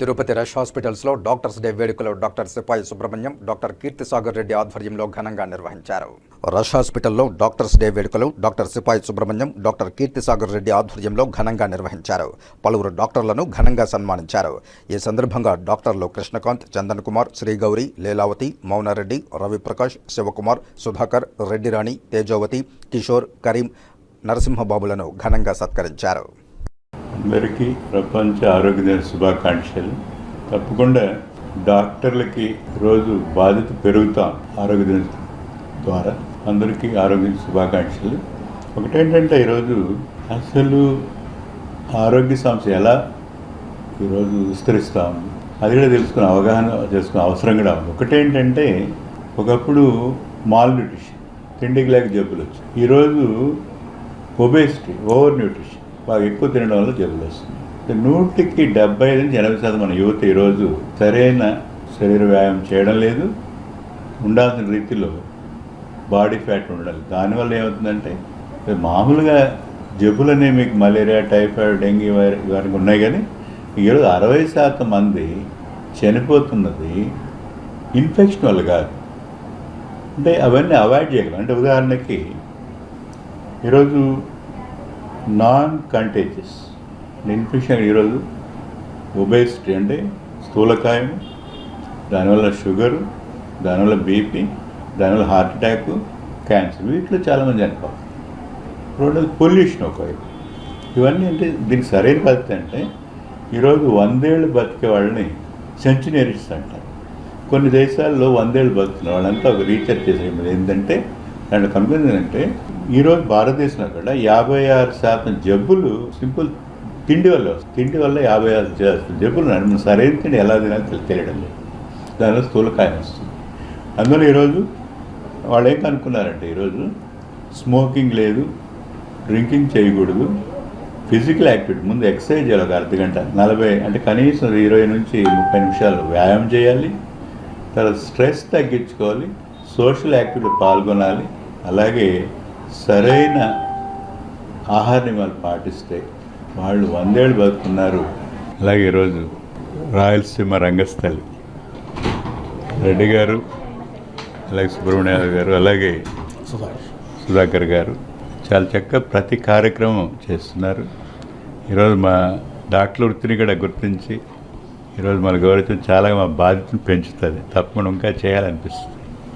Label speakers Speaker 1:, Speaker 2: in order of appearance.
Speaker 1: Tirupati Rush హాస్పిటల్స్లో doctors day వేడుకలో doctor సిపాయి Subrahmanyam doctor కీర్తిసాగర్ Reddy ఆధ్వర్యంలో ఘనంగా నిర్వహించారు. రష్ హాస్పిటల్లో డాక్టర్స్ డే వేడుకలు డాక్టర్ సిపాయి సుబ్రహ్మణ్యం డాక్టర్ కీర్తిసాగర్ రెడ్డి ఆధ్వర్యంలో ఘనంగా నిర్వహించారు. పలువురు డాక్టర్లను ఘనంగా సన్మానించారు. ఈ సందర్భంగా డాక్టర్లు కృష్ణకాంత్ చందన్ కుమార్ శ్రీగౌరి లీలావతి మౌనారెడ్డి రవిప్రకాష్ శివకుమార్ సుధాకర్ రెడ్డిరాణి తేజోవతి కిషోర్ కరీం నరసింహబాబులను ఘనంగా సత్కరించారు.
Speaker 2: అందరికీ ప్రపంచ ఆరోగ్య దిన శుభాకాంక్షలు. తప్పకుండా డాక్టర్లకి రోజు బాధ్యత పెరుగుతాం ఆరోగ్య దిన ద్వారా. అందరికీ ఆరోగ్య శుభాకాంక్షలు. ఒకటేంటంటే ఈరోజు అసలు ఆరోగ్య సమస్య ఎలా ఈరోజు విస్తరిస్తూ ఉంది అది కూడా తెలుసుకునే అవగాహన చేసుకునే అవసరం కూడా ఉంది. ఒకటేంటంటే ఒకప్పుడు మాల్ న్యూట్రిషన్ తిండికి లేక జబ్బులు వచ్చాయి. ఈరోజు ఒబేసిటీ ఓవర్ న్యూట్రిషన్ బాగా ఎక్కువ తినడం వల్ల జబ్బులు వస్తుంది. నూటికి డెబ్బై ఐదు నుంచి ఎనభై శాతం మన యువత ఈరోజు సరైన శరీర వ్యాయామం చేయడం లేదు. ఉండాల్సిన రీతిలో బాడీ ఫ్యాట్ ఉండాలి. దానివల్ల ఏమవుతుందంటే మామూలుగా జబ్బులనే మీకు మలేరియా టైఫాయిడ్ డెంగ్యూ వైరస్ ఇవన్నీ ఉన్నాయి కానీ ఈరోజు అరవై శాతం మంది చనిపోతున్నది ఇన్ఫెక్షన్ వల్ల కాదు. అంటే అవన్నీ అవాయిడ్ చేయగలం. అంటే ఉదాహరణకి ఈరోజు నాన్ కంటేజియస్ ఇన్ఫెక్షన్ ఈరోజు ఒబేసిటీ అంటే స్థూలకాయం దానివల్ల షుగరు దానివల్ల బీపీ దానివల్ల హార్ట్ అటాక్ క్యాన్సర్ వీటిలో చాలామంది చనిపోతారు. రెండోది పొల్యూషన్ ఒకవైపు. ఇవన్నీ అంటే దీనికి సరైన పద్ధతి అంటే ఈరోజు వందేళ్ళు బతికే వాళ్ళని సెంచునరీస్ అంటారు. కొన్ని దేశాల్లో వందేళ్ళు బతుకున్న వాళ్ళంతా ఒక రీసెర్చ్ చేసే ఏంటంటే దాంట్లో కనుగొంది ఏంటంటే ఈరోజు భారతదేశంలో కూడా యాభై ఆరు శాతం జబ్బులు సింపుల్ తిండి వల్ల వస్తాయి తిండి వల్ల యాభై ఆరు శాతం జబ్బులు మనం సరైన తిండి ఎలా తినాలో తెలియడం లేదు. దానిలో స్థూలకాయం వస్తుంది అందువల్ల ఈరోజు వాళ్ళు ఏం కనుక్కున్నారంటే ఈరోజు స్మోకింగ్ లేదు డ్రింకింగ్ చేయకూడదు ఫిజికల్ యాక్టివిటీ ముందు ఎక్సర్సైజ్ చేయాలి ఒక అర్ధ గంట నలభై అంటే కనీసం ఇరవై నుంచి ముప్పై నిమిషాలు వ్యాయామం చేయాలి తర్వాత స్ట్రెస్ తగ్గించుకోవాలి సోషల్ యాక్టివిటీ పాల్గొనాలి అలాగే సరైన ఆహారాన్ని వాళ్ళు పాటిస్తే వాళ్ళు వందేళ్ళు బతుకున్నారు. అలాగే ఈరోజు రాయలసీమ రంగస్థలి. రెడ్డి గారు అలాగే సుబ్రహ్మణ్య గారు అలాగే సుధాకర్ గారు చాలా చక్కగా ప్రతి కార్యక్రమం చేస్తున్నారు. ఈరోజు మా డాక్టర్ వృత్తిని కూడా గుర్తించి ఈరోజు మన గౌరవం చాలా మా బాధ్యతను పెంచుతుంది. తప్పకుండా ఇంకా చేయాలనిపిస్తుంది.